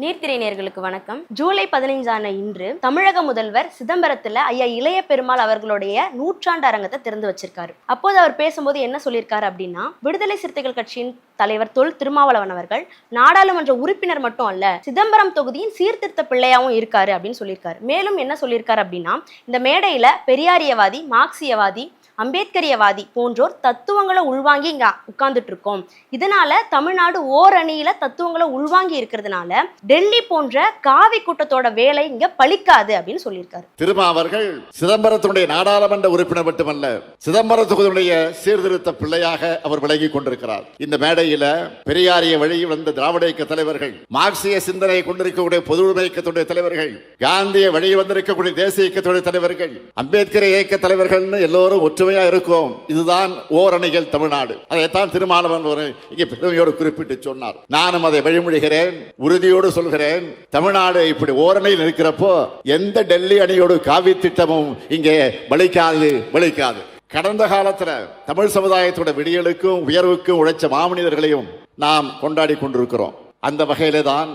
நீர்த்திரை நேர்களுக்கு வணக்கம். ஜூலை பதினைஞ்சான இன்று தமிழக முதல்வர் சிதம்பரத்துல ஐயா இளைய பெருமாள் அவர்களுடைய நூற்றாண்டு அரங்கத்தை திறந்து வச்சிருக்காரு. அப்போது அவர் பேசும்போது என்ன சொல்லியிருக்காரு அப்படின்னா விடுதலை சிறுத்தைகள் கட்சியின் தலைவர் தொல் திருமாவளவன் அவர்கள் நாடாளுமன்ற உறுப்பினர் மட்டும் அல்ல சிதம்பரம் தொகுதியின் சீர்திருத்த பிள்ளையாவும் இருக்காரு அப்படின்னு சொல்லியிருக்காரு. மேலும் என்ன சொல்லியிருக்காரு அப்படின்னா இந்த மேடையில பெரியாரியவாதி மார்க்சியவாதி அம்பேத்கரியவாதி போன்றோர் தத்துவங்களை உள்வாங்கி இங்க உட்கார்ந்துட்டு இருக்கோம் இதனால தமிழ்நாடு ஓரணியில தத்துவங்களை உள்வாங்கி இருக்கிறதுனால டெல்லி போன்ற காவி கூட்டத்தோட வேலை இங்க பலிக்காது அப்படின்னு சொல்லியிருக்காரு. திருமா அவர்கள் சிதம்பரத்தினுடைய நாடாளுமன்ற உறுப்பினர் மட்டுமல்ல சிதம்பர தொகுதியுடைய சீர்திருத்த பிள்ளையாக அவர் விலகி கொண்டிருக்கிறார். இந்த மேடையில பெரியாரிய வழியில் வந்த திராவிட இயக்க தலைவர்கள் மார்க்சிய சிந்தனை கொண்டிருக்கக்கூடிய பொது உடைமை இயக்கத்துடைய தலைவர்கள் காந்திய வழியில் வந்திருக்கக்கூடிய தேசிய இயக்கத்துடைய தலைவர்கள் அம்பேத்கர் இயக்க தலைவர்கள்னு எல்லோரும் ஒற்று ஒற்றுமையா இருக்கும். இதுதான் ஓரணிகள் தமிழ்நாடு. அதைத்தான் திருமாவளவன் ஒரு இங்கே பெருமையோடு குறிப்பிட்டு சொன்னார். நானும் அதை வழிமொழிகிறேன் உறுதியோடு சொல்கிறேன். தமிழ்நாடு இப்படி ஓரணையில் இருக்கிறப்போ எந்த டெல்லி அணியோடு காவி திட்டமும் இங்கே வலிக்காது வலிக்காது. கடந்த காலத்தில் தமிழ் சமுதாயத்தோட விடியலுக்கும் உயர்வுக்கும் உழைச்ச மாமனிதர்களையும் நாம் கொண்டாடி கொண்டிருக்கிறோம். அந்த வகையிலே தான்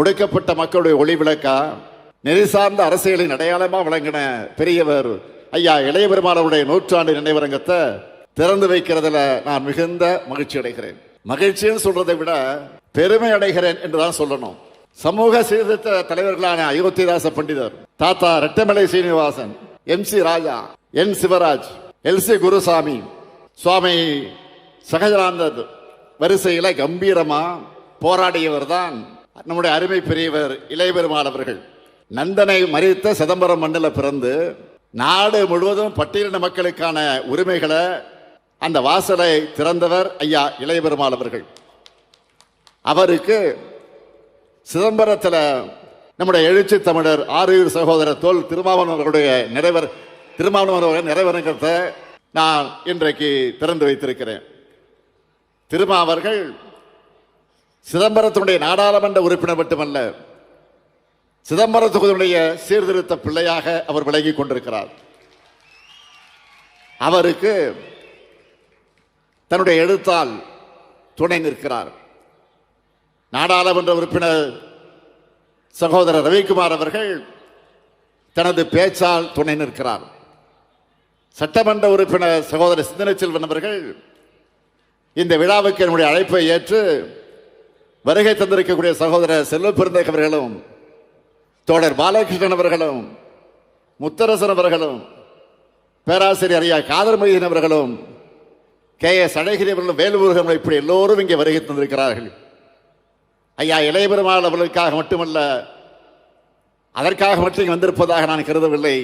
ஒடுக்கப்பட்ட மக்களுடைய ஒளி விளக்கா நெறி சார்ந்த அரசியலின் அடையாளமாக விளங்கின பெரியவர் ஐயா இளைய பெருமாளுடைய நூற்றாண்டு நினைவரங்கத்தை திறந்து வைக்கிறதுல நான் மிகுந்த மகிழ்ச்சி அடைகிறேன். மகிழ்ச்சின்னு சொல்றதை விட பெருமை அடைகிறேன் என்றுதான் சொல்லணும். சமூக சீர்திருத்த தலைவர்களான அயோத்திதாச பண்டிதர் தாத்தா Rettamalai Srinivasan M C Raja N Sivaraj L C Gurusamy Swami Sahajanandar வரிசையில கம்பீரமா போராடியவர் தான் நம்முடைய அருமை பெரியவர் இளையபெருமாள் அவர்கள். நந்தனை மறித்த சிதம்பரம் மண்ணில் பிறந்து நாடு முழுவதும் பட்டியலின மக்களுக்கான உரிமைகளை அந்த வாசலை திறந்தவர் ஐயா இளையபெருமாள் அவர்கள். அவருக்கு சிதம்பரத்தில் நம்முடைய எழுச்சி தமிழர் ஆரூர் சகோதரர் தோல் திருமாவளவன் அவர்களுடைய நிறைவர் திருமாவளவன் அவர்கள் நிறைவரங்கத்தை நான் இன்றைக்கு திறந்து வைத்திருக்கிறேன். திருமாவர்கள் சிதம்பரத்தினுடைய நாடாளுமன்ற உறுப்பினர் மட்டுமல்ல சிதம்பர தொகுதியுடைய சீர்திருத்த பிள்ளையாக அவர் விலகி கொண்டிருக்கிறார். அவருக்கு தன்னுடைய எழுத்தால் துணை நிற்கிறார். நாடாளுமன்ற உறுப்பினர் சகோதரர் ரவிக்குமார் அவர்கள் தனது பேச்சால் துணை நிற்கிறார். சட்டமன்ற உறுப்பினர் சகோதரர் சிந்தனை செல்வன் அவர்கள் இந்த விழாவுக்கு என்னுடைய அழைப்பை ஏற்று வருகை தந்திருக்கக்கூடிய சகோதரர் செல்வ பெருந்தக அவர்களும் தோழர் பாலகிருஷ்ணன் அவர்களும் முத்தரசன் அவர்களும் பேராசிரியர் ஐயா காதர் மைதீன் அவர்களும் கே எஸ் அழகிரி அவர்களும் வேலுமுருகன் இப்படி எல்லோரும் இங்கே வருகை தந்திருக்கிறார்கள். ஐயா இளையபெருமாள் அவர்களுக்காக மட்டுமல்ல அதற்காக மட்டும் இங்கே வந்திருப்பதாக நான் கருதவில்லை.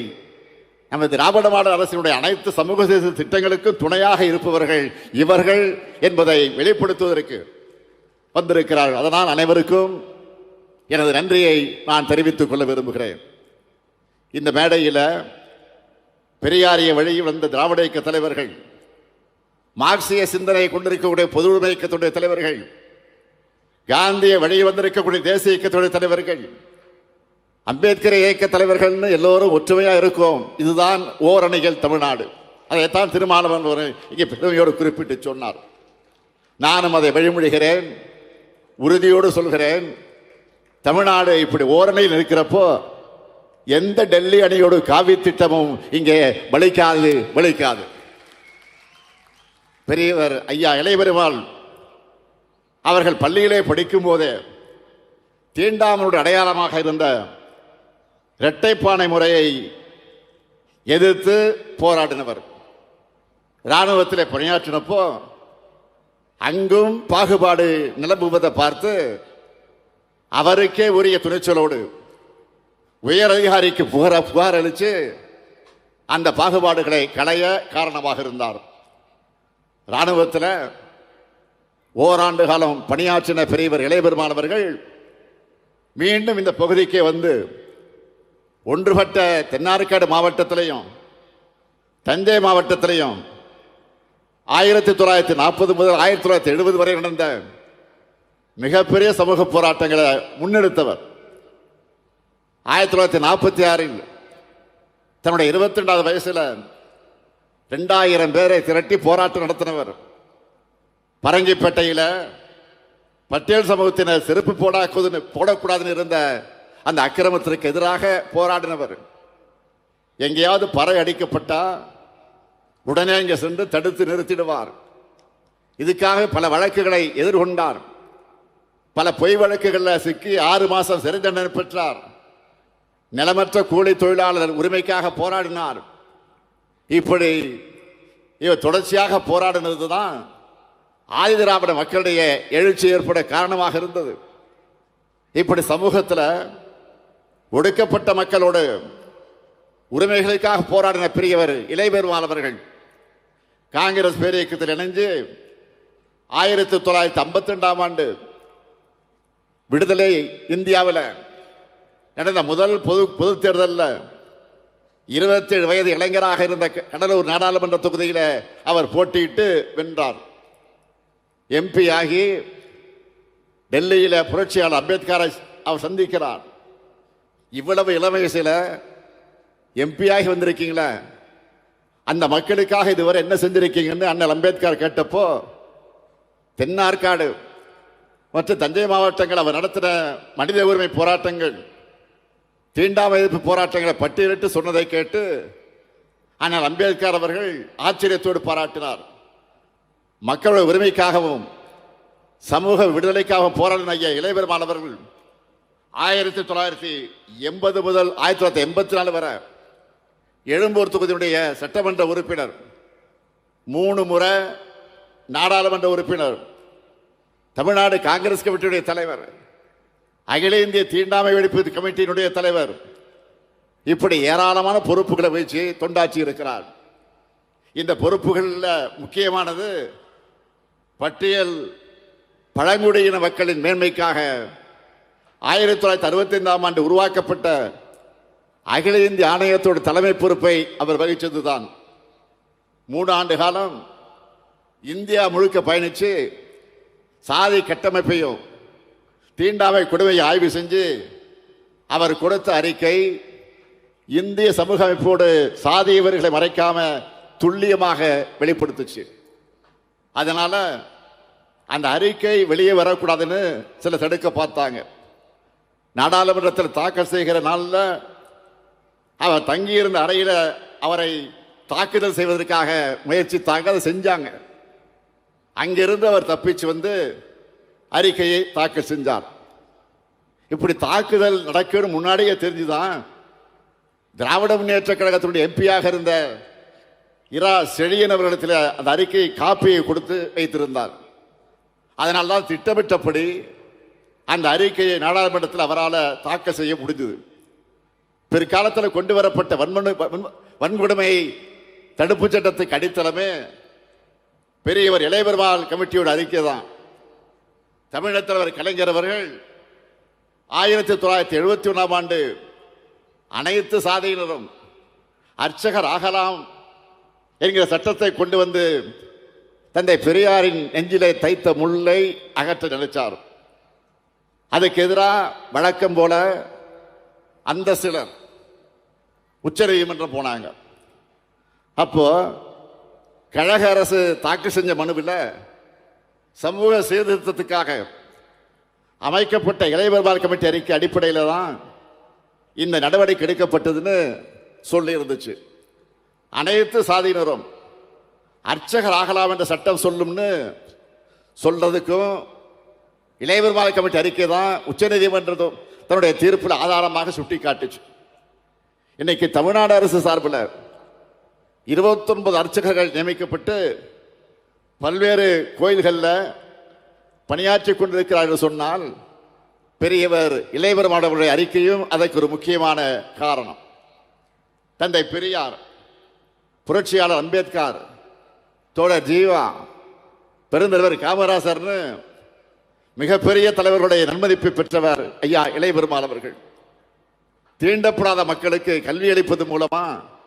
நமது திராவிட மாடல் அரசினுடைய அனைத்து சமூக திட்டங்களுக்கும் துணையாக இருப்பவர்கள் இவர்கள் என்பதை வெளிப்படுத்துவதற்கு வந்திருக்கிறார்கள். அதனால் அனைவருக்கும் எனது நன்றியை நான் தெரிவித்துக் கொள்ள விரும்புகிறேன். இந்த மேடையில் பெரியாரிய வழியில் வந்த திராவிட இயக்க தலைவர்கள் மார்க்சிய சிந்தனை கொண்டிருக்கக்கூடிய பொது இயக்கத்துடைய தலைவர்கள் காந்திய வழியில் வந்திருக்கக்கூடிய தேசிய இயக்கத்துடைய தலைவர்கள் அம்பேத்கர் இயக்க தலைவர்கள்னு எல்லோரும் ஒற்றுமையாக இருக்கும். இதுதான் ஓரணிகள் தமிழ்நாடு. அதைத்தான் திருமாவளவன் ஒரு இங்கே பெருமையோடு குறிப்பிட்டு சொன்னார். நானும் அதை வழிமொழிகிறேன் உறுதியோடு சொல்கிறேன். தமிழ்நாடு இப்படி ஓரணையில் இருக்கிறப்போ எந்த டெல்லி அணியோடு காவி திட்டமும் இங்கே வலிக்காது வலிக்காது. பெரியவர் ஐயா இளையபெருமாள் அவர்கள் பள்ளியிலே படிக்கும் போதே தீண்டாமனுடைய அடையாளமாக இருந்த இரட்டைப்பானை முறையை எதிர்த்து போராடினவர். இராணுவத்தில் பணியாற்றினப்போ அங்கும் பாகுபாடு நிலம்புவதை பார்த்து அவருக்கே உரிய துணிச்சலோடு உயர் அதிகாரிக்கு புகார புகார் அளித்து அந்த பாகுபாடுகளை களைய காரணமாக இருந்தார். இராணுவத்தில் ஓராண்டு காலம் பணியாற்றின பெரியவர் இளையபெருமானவர்கள் மீண்டும் இந்த பகுதிக்கே வந்து ஒன்றுபட்ட தென்னார்காடு மாவட்டத்திலையும் தஞ்சை மாவட்டத்திலையும் ஆயிரத்தி தொள்ளாயிரத்தி நாற்பது முதல் ஆயிரத்தி தொள்ளாயிரத்தி எழுபது வரை நடந்த மிகப்பெரிய சமூக போராட்டங்களை முன்னெடுத்தவர். ஆயிரத்தி தொள்ளாயிரத்தி நாற்பத்தி ஆறில் தன்னுடைய இருபத்தி ரெண்டாவது வயசில் ரெண்டாயிரம் பேரை திரட்டி போராட்டம் நடத்தினவர். பரங்கிப்பேட்டையில் பட்டேல் சமூகத்தினர் செருப்பு போடாக்குதுன்னு போடக்கூடாதுன்னு இருந்த அந்த அக்கிரமத்திற்கு எதிராக போராடினவர். எங்கேயாவது பறை அடிக்கப்பட்டா உடனே இங்கே சென்று தடுத்து நிறுத்திடுவார். இதுக்காக பல வழக்குகளை எதிர்கொண்டார். பல பொய் வழக்குகளில் சிக்கி ஆறு மாதம் சிறை தண்டனை பெற்றார். நிலமற்ற கூலி தொழிலாளர் உரிமைக்காக போராடினார். இப்படி இவர் தொடர்ச்சியாக போராடினது தான் ஆதிதிராவிட மக்களுடைய எழுச்சி ஏற்பட காரணமாக இருந்தது. இப்படி சமூகத்தில் ஒடுக்கப்பட்ட மக்களோடு உரிமைகளுக்காக போராடின பெரியவர் இளைபெருமாள் அவர்கள் காங்கிரஸ் பேரியக்கத்தில் இணைஞ்சு ஆயிரத்தி தொள்ளாயிரத்தி ஐம்பத்தி ரெண்டாம் ஆண்டு விடுதலை இந்தியாவில் நடந்த முதல் பொது பொது தேர்தலில் இருபத்தேழு வயது இளைஞராக இருந்த கடலூர் நாடாளுமன்ற தொகுதியில் அவர் போட்டியிட்டு வென்றார். எம்பி ஆகி டெல்லியில் புரட்சியாளர் அம்பேத்கரை அவர் சந்திக்கிறார். இவ்வளவு இளம் வயசில் எம்பி ஆகி வந்திருக்கீங்களே அந்த மக்களுக்காக இதுவரை என்ன செஞ்சிருக்கீங்கன்னு அண்ணல் அம்பேத்கர் கேட்டப்போ தென்னார்காடு மற்ற தஞ்சை மாவட்டங்கள் அவர் நடத்தின மனித உரிமை போராட்டங்கள் தீண்டாமை எதிர்ப்பு போராட்டங்களை பட்டியலிட்டு சொன்னதை கேட்டு ஆனால் அம்பேத்கர் அவர்கள் ஆச்சரியத்தோடு பாராட்டினார். மக்களுடைய உரிமைக்காகவும் சமூக விடுதலைக்காகவும் போராடின ஐயா இளையபெருமான் அவர்கள் ஆயிரத்தி தொள்ளாயிரத்தி எண்பது முதல் ஆயிரத்தி தொள்ளாயிரத்தி எண்பத்தி நாலு வரை எழும்பூர் தொகுதியுடைய சட்டமன்ற உறுப்பினர் மூணு முறை நாடாளுமன்ற உறுப்பினர் தமிழ்நாடு காங்கிரஸ் கமிட்டியுடைய தலைவர் அகில இந்திய தீண்டாமை வெடிப்பு கமிட்டியினுடைய தலைவர் இப்படி ஏராளமான பொறுப்புகளை வச்சு தொண்டாற்றி இருக்கிறார். இந்த பொறுப்புகளில் முக்கியமானது பட்டியல் பழங்குடியின மக்களின் மேன்மைக்காக ஆயிரத்தி தொள்ளாயிரத்தி அறுபத்தி ஐந்தாம் ஆண்டு உருவாக்கப்பட்ட அகில இந்திய ஆணையத்தோட தலைமை பொறுப்பை அவர் வகித்ததுதான் மூணு ஆண்டு காலம் இந்தியா முழுக்க பயணித்து சாதி கட்டமைப்பையும் தீண்டாமை கொடுமையை ஆய்வு செஞ்சு அவர் கொடுத்த அறிக்கை இந்திய சமூக அமைப்போடு சாதியவர்களை மறைக்காம துல்லியமாக வெளிப்படுத்துச்சு. அதனால அந்த அறிக்கை வெளியே வரக்கூடாதுன்னு சில தடுக்க பார்த்தாங்க. நாடாளுமன்றத்தில் தாக்கல் செய்கிற நாளில் அவர் தங்கியிருந்த அறையில் அவரை தாக்குதல் செய்வதற்காக முயற்சித்தாங்க அதை செஞ்சாங்க. அங்கிருந்து அவர் தப்பிச்சு வந்து அறிக்கையை தாக்கல் செஞ்சார். இப்படி தாக்குதல் நடக்கணும் முன்னாடியே தெரிஞ்சுதான் திராவிட முன்னேற்ற கழகத்தினுடைய எம்பியாக இருந்த இரா செழியன் அவர்களிடத்தில் அந்த அறிக்கை காப்பியை கொடுத்து வைத்திருந்தார். அதனால் தான் திட்டமிட்டபடி அந்த அறிக்கையை நாடாளுமன்றத்தில் அவரால் தாக்கல் செய்ய முடிந்தது பிற்காலத்தில் கொண்டு வரப்பட்ட வன்மனு வன்கொடுமை தடுப்புச் சட்டத்தை அடித்தளமே பெரியவர் இளையபெருமாள் கமிட்டியோட அறிக்கை தான் தமிழக தலைவர் கலைஞர் அவர்கள் ஆயிரத்தி தொள்ளாயிரத்தி எழுபத்தி ஒன்றாம் ஆண்டு அனைத்து சாதியினரும் அர்ச்சகர் ஆகலாம் என்கிற சட்டத்தை கொண்டு வந்து தந்தை பெரியாரின் நெஞ்சிலே தைத்த முள்ளை அகற்ற நினைச்சார். அதுக்கு எதிராக வழக்கம் போல அந்த சிலர் உச்சநீதிமன்றம் போனாங்க. அப்போ கழக அரசு தாக்கல் செஞ்ச மனுவில் சமூக சீர்திருத்தத்துக்காக அமைக்கப்பட்ட இளைவர்பால் கமிட்டி அறிக்கை அடிப்படையில் தான் இந்த நடவடிக்கை எடுக்கப்பட்டதுன்னு சொல்லி இருந்துச்சு அனைத்து சாதியினரும் அர்ச்சகர் ஆகலாம் என்ற சட்டம் சொல்லும்னு சொல்றதுக்கும் இளையபெருமாள் கமிட்டி அறிக்கை தான் உச்சநீதிமன்றம் தன்னுடைய தீர்ப்பில் ஆதாரமாக சுட்டி காட்டுச்சு இன்னைக்கு தமிழ்நாடு அரசு சார்பில் இருபத்தொன்பது அர்ச்சகர்கள் நியமிக்கப்பட்டு பல்வேறு கோயில்களில் பணியாற்றி கொண்டிருக்கிறார் என்று சொன்னால் பெரியவர் இளையபெருமானவருடைய அறிக்கையும் அதற்கு ஒரு முக்கியமான காரணம். தந்தை பெரியார் புரட்சியாளர் அம்பேத்கர் தோழர் ஜீவா பெருந்தலைவர் காமராசர்னு மிகப்பெரிய தலைவர்களுடைய நன்மதிப்பை பெற்றவர் ஐயா இளையபெருமாள் அவர்கள் தீண்டப்படாத மக்களுக்கு கல்வி அளிப்பது மூலமாக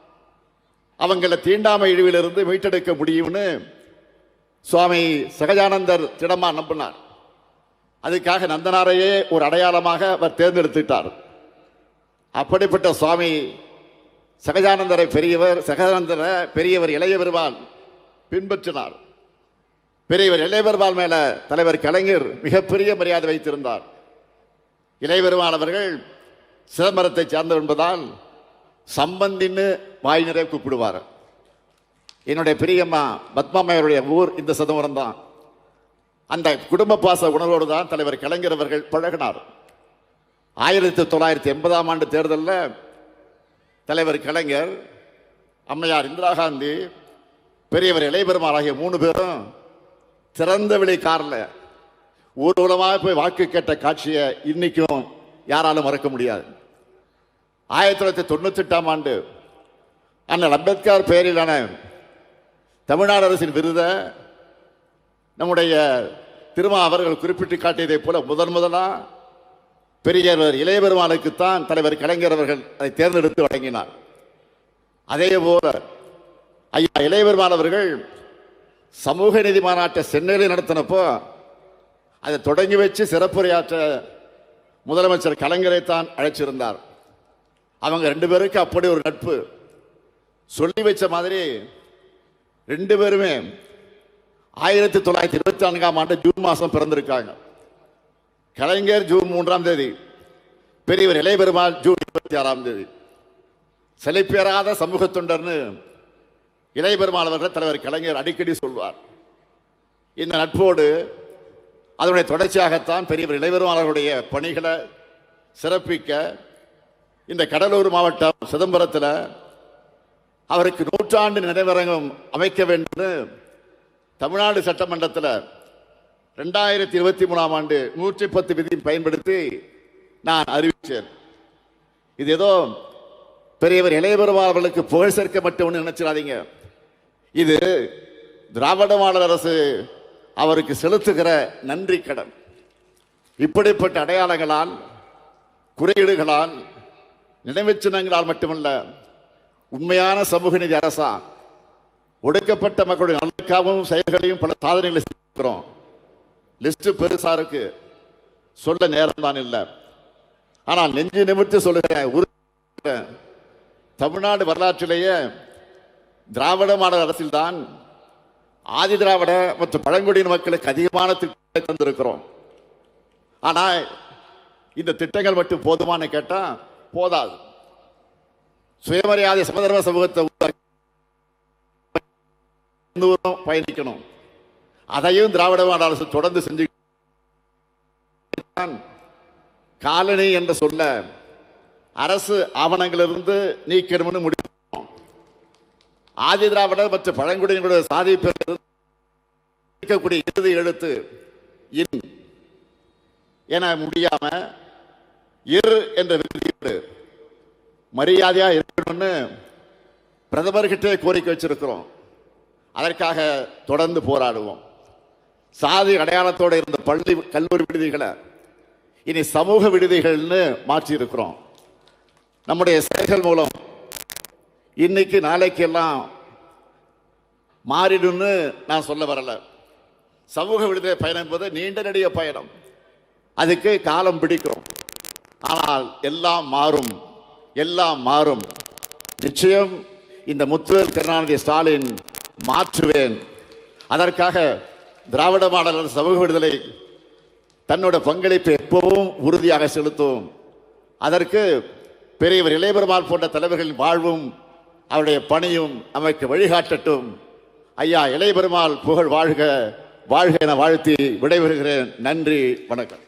அவங்கள தீண்டாமை இழிவிலிருந்து மீட்டெடுக்க முடியும்னு சுவாமி சகஜானந்தர் திடமா நம்பினார். அதுக்காக நந்தனாரையே ஒரு அடையாளமாக அவர் தேர்ந்தெடுத்துட்டார். அப்படிப்பட்ட சுவாமி சகஜானந்தரை பெரியவர் சகஜானந்தரை பெரியவர் இளைய பெருமாள் பின்பற்றினார். பெரியவர் இளையபெருமாள் மேல தலைவர் கலைஞர் மிகப்பெரிய மரியாதை வைத்திருந்தார். இளையபெருமாள் அவர்கள் சிதம்பரத்தை சார்ந்தவர் என்பதால் சம்பந்தின்னு வாய் நிறைய கூப்பிடுவார். என்னுடைய பெரியம்மா பத்மாமையருடைய ஊர் இந்த சிதம்பரம் தான். அந்த குடும்ப பாச உணர்வோடு தான் தலைவர் கலைஞர் அவர்கள் பழகினார். ஆயிரத்தி தொள்ளாயிரத்தி எண்பதாம் ஆண்டு தேர்தலில் தலைவர் கலைஞர் அம்மையார் இந்திரா காந்தி பெரியவர் இளையபெருமாள் ஆகிய மூணு பேரும் திறந்த வெளி காரில் ஊர்வலமாக போய் வாக்கு கேட்ட காட்சியை இன்னைக்கும் யாராலும் மறக்க முடியாது. ஆயிரத்தி தொள்ளாயிரத்தி தொண்ணூற்றி எட்டாம் ஆண்டு அண்ணல் அம்பேத்கர் பெயரிலான தமிழ்நாடு அரசின் விருதை நம்முடைய திருமா அவர்கள் குறிப்பிட்டு காட்டியதைப் போல முதன் முதலாக பெரியவர் இளையபெருமானுக்குத்தான் தலைவர் கலைஞர் அவர்கள் அதை தேர்ந்தெடுத்து வழங்கினார். அதே போல ஐயா இளையபெருமான் அவர்கள் சமூக நீதி மாநாட்டை சென்னையில் நடத்தினப்போ அதை தொடங்கி வச்சு சிறப்புரையாற்ற முதலமைச்சர் கலைஞரைத்தான் அழைச்சிருந்தார். அவங்க ரெண்டு பேருக்கு அப்படி ஒரு நட்பு. சொல்லி வச்ச மாதிரி ரெண்டு பேருமே ஆயிரத்தி தொள்ளாயிரத்தி இருபத்தி நான்காம் ஆண்டு ஜூன் மாதம் பிறந்திருக்காங்க. கலைஞர் ஜூன் மூன்றாம் தேதி பெரியவர் இளையபெருமாள் ஜூன் இருபத்தி ஆறாம் தேதி செழிப்பேறாத சமூக தொண்டர்னு இளையபெருமாள் அவர்கள் தலைவர் கலைஞர் அடிக்கடி சொல்வார். இந்த நட்போடு அதனுடைய தொடர்ச்சியாகத்தான் பெரியவர் இளையபெருமாள் அவர்களுடைய பணிகளை சிறப்பிக்க இந்த கடலூர் மாவட்டம் சிதம்பரத்தில் அவருக்கு நூற்றாண்டு நினைவரங்கம் அமைக்க வேண்டும் தமிழ்நாடு சட்டமன்றத்தில் ரெண்டாயிரத்தி இருபத்தி மூணாம் ஆண்டு நூற்றி பத்து விதி பயன்படுத்தி நான் அறிவித்தேன். இது ஏதோ பெரியவர் இளையபெருமா அவர்களுக்கு புகழ் சேர்க்க மட்டும் நினைச்சிடாதீங்க. இது திராவிட மாடல் அரசு அவருக்கு செலுத்துகிற நன்றி கடன். இப்படிப்பட்ட அடையாளங்களால் குறியீடுகளால் நினைவுச் சின்னங்களால் மட்டுமல்ல உண்மையான சமூக நீதி அரசா ஒடுக்கப்பட்ட மக்களுடைய நலனுக்காகவும் செயல்களையும் பல சாதனைகளை செய்திருக்கிறோம். லிஸ்ட் பெருசா இருக்கு. சொல்ல நேரம் தான் இல்லை. ஆனால் நெஞ்சு நிமிர்த்தி சொல்லுகிறேன் தமிழ்நாடு வரலாற்றிலேயே திராவிட மாடல் அரசில்தான் ஆதி திராவிட மற்றும் பழங்குடியின மக்களுக்கு அதிகமான திட்டங்களை தந்திருக்கிறோம். ஆனால் இந்த திட்டங்கள் மட்டும் போதுமான்னு கேட்டால் போதாது. சுயமரியாதை சமதர்ம சமூகத்தை தூரம் பயணிக்கணும். அதையும் திராவிட மாடல் அரசு தொடர்ந்து செஞ்சு காலனி என்ற சொல்ல அரசு ஆவணங்களிலிருந்து நீக்கணும்னு முடிவு ஆதி திராவிடர் மற்றும் பழங்குடியினுடைய சாதி இருக்கக்கூடிய இறுதி எழுத்து இன் என முடியாமல் இரு என்ற விருதியோடு மரியாதையா இருக்கணும்னு பிரதமர்கிட்டே கோரிக்கை வச்சிருக்கிறோம். அதற்காக தொடர்ந்து போராடுவோம். சாதி அடையாளத்தோடு இருந்த பள்ளி கல்லூரி விடுதிகளை இனி சமூக விடுதிகள்னு மாற்றி இருக்கிறோம் நம்முடைய செயல்கள் மூலம் இன்னைக்கு நாளைக்கு எல்லாம் மாறிடும்னு நான் சொல்ல வரல. சமூக விடுதலை பயணம் என்பது நீண்ட நெடிய பயணம். அதுக்கு காலம் பிடிக்கும். ஆனால் எல்லாம் மாறும் எல்லாம் மாறும். நிச்சயம் இந்த முத்துவேல் கருணாநிதி ஸ்டாலின் மாற்றுவேன். அதற்காக திராவிட மாடல் சமூக விடுதலை தன்னோட பங்களிப்பை எப்பவும் உறுதியாக செலுத்தும். அதற்கு பெரியவர் இளையபெருமாள் போன்ற தலைவர்களின் வாழ்வும் அவருடைய பணியும் அமைக்க வழிகாட்டட்டும். ஐயா இளையபெருமாள் புகழ் வாழ்க வாழ்க என வாழ்த்தி விடைபெறுகிறேன். நன்றி வணக்கம்.